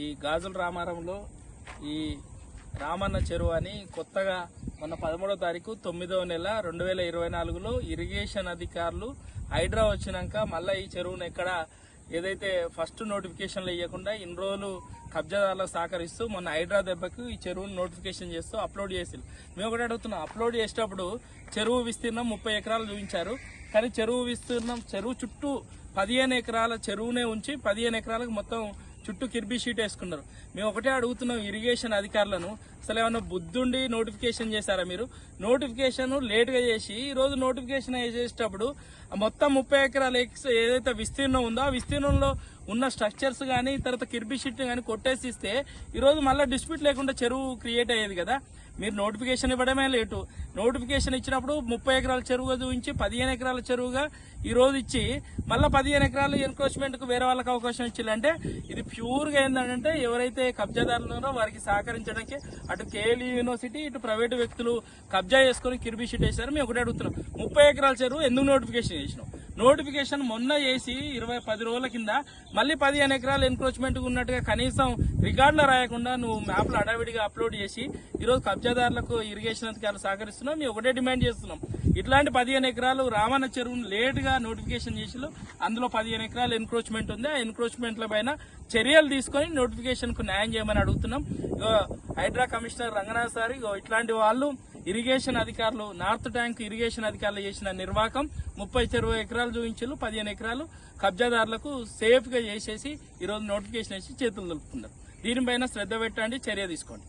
ఈ గాజుల రామారంలో ఈ రామన్న చెరువు అని కొత్తగా మొన్న పదమూడవ తారీఖు తొమ్మిదవ నెల రెండు వేల ఇరవై నాలుగులో ఇరిగేషన్ అధికారులు హైడ్రా వచ్చినాక మళ్ళీ ఈ చెరువును ఎక్కడ ఏదైతే ఫస్ట్ నోటిఫికేషన్లు ఇవ్వకుండా ఇన్ని రోజులు కబ్జాదారులకు సహకరిస్తూ మొన్న హైడ్రా దెబ్బకు ఈ చెరువును నోటిఫికేషన్ చేస్తూ అప్లోడ్ చేసింది మేము ఒకటి అడుగుతున్నాం అప్లోడ్ చేసేటప్పుడు చెరువు విస్తీర్ణం ముప్పై ఎకరాలు చూపించారు. కానీ చెరువు విస్తీర్ణం చెరువు చుట్టూ పదిహేను ఎకరాల చెరువునే ఉంచి పదిహేను ఎకరాలకు మొత్తం చుట్టూ కిర్బీ షీట్ వేసుకున్నారు. మేము ఒకటే అడుగుతున్నాం ఇరిగేషన్ అధికారులను. అసలు ఏమైనా బుద్ధుండి నోటిఫికేషన్ చేశారా మీరు? నోటిఫికేషన్ లేట్గా చేసి ఈరోజు నోటిఫికేషన్ చేసేటప్పుడు మొత్తం ముప్పై ఎకరాల ఎక్స్ ఏదైతే విస్తీర్ణం ఉందో ఆ విస్తీర్ణంలో ఉన్న స్ట్రక్చర్స్ కానీ తర్వాత కిర్బీ షీట్ కానీ కొట్టేసి ఇస్తే ఈ రోజు మళ్ళీ డిస్ప్యూట్ లేకుండా చెరువు క్రియేట్ అయ్యేది కదా. మీరు నోటిఫికేషన్ ఇవ్వడమే లేటు. నోటిఫికేషన్ ఇచ్చినప్పుడు ముప్పై ఎకరాల చెరువుగా చూపించి పదిహేను ఎకరాల చెరువుగా ఈ రోజు ఇచ్చి మళ్ళీ పదిహేను ఎకరాలు ఎన్క్రోచ్మెంట్కు వేరే వాళ్ళకి అవకాశం ఇచ్చిందంటే ఇది ప్యూర్గా ఏంటంటే ఎవరైతే కబ్జాదారులు ఉన్నారో వారికి సహకరించడానికి అటు కేఎల్ యూనివర్సిటీ ఇటు ప్రైవేటు వ్యక్తులు కబ్జా చేసుకుని కిర్బీ షీట్ వేశారు మేము ఒకటే అడుగుతున్నాం. ముప్పై ఎకరాల చెరువు ఎందుకు నోటిఫికేషన్ చేసినాం? నోటిఫికేషన్ మొన్న చేసి ఇరవై పది రోజుల కింద మళ్ళీ పదిహేను ఎకరాలు ఎన్క్రోచ్మెంట్ ఉన్నట్టుగా కనీసం రికార్డులో రాయకుండా నువ్వు మ్యాప్లో అడావిడిగా అప్లోడ్ చేసి ఈరోజు కబ్జాదారులకు ఇరిగేషన్ అధికారులు సహకరిస్తున్నాం మేము ఒకటే డిమాండ్ చేస్తున్నాం. ఇట్లాంటి పదిహేను ఎకరాలు రామన్న చెరువును లేటుగా నోటిఫికేషన్ చేసి అందులో పదిహేను ఎకరాలు ఎన్క్రోచ్మెంట్ ఉంది. ఆ ఎన్క్రోచ్మెంట్ల పైన చర్యలు తీసుకొని నోటిఫికేషన్కు న్యాయం చేయమని అడుగుతున్నాం. హైడ్రా కమిషనర్ రంగనాథ్ సార్ ఇట్లాంటి వాళ్ళు ఇరిగేషన్ అధికారులు నార్త్ ట్యాంక్ ఇరిగేషన్ అధికారులు చేసిన నిర్వాకం ముప్పై చెరువు ఎకరాలు చూపించారు పదిహేను ఎకరాలు కబ్జాదారులకు సేఫ్గా చేసేసి ఈరోజు నోటిఫికేషన్ వేసి చేతులు దొరుకుతున్నారు దీనిపైన శ్రద్ధ పెట్టండి చర్య తీసుకోండి.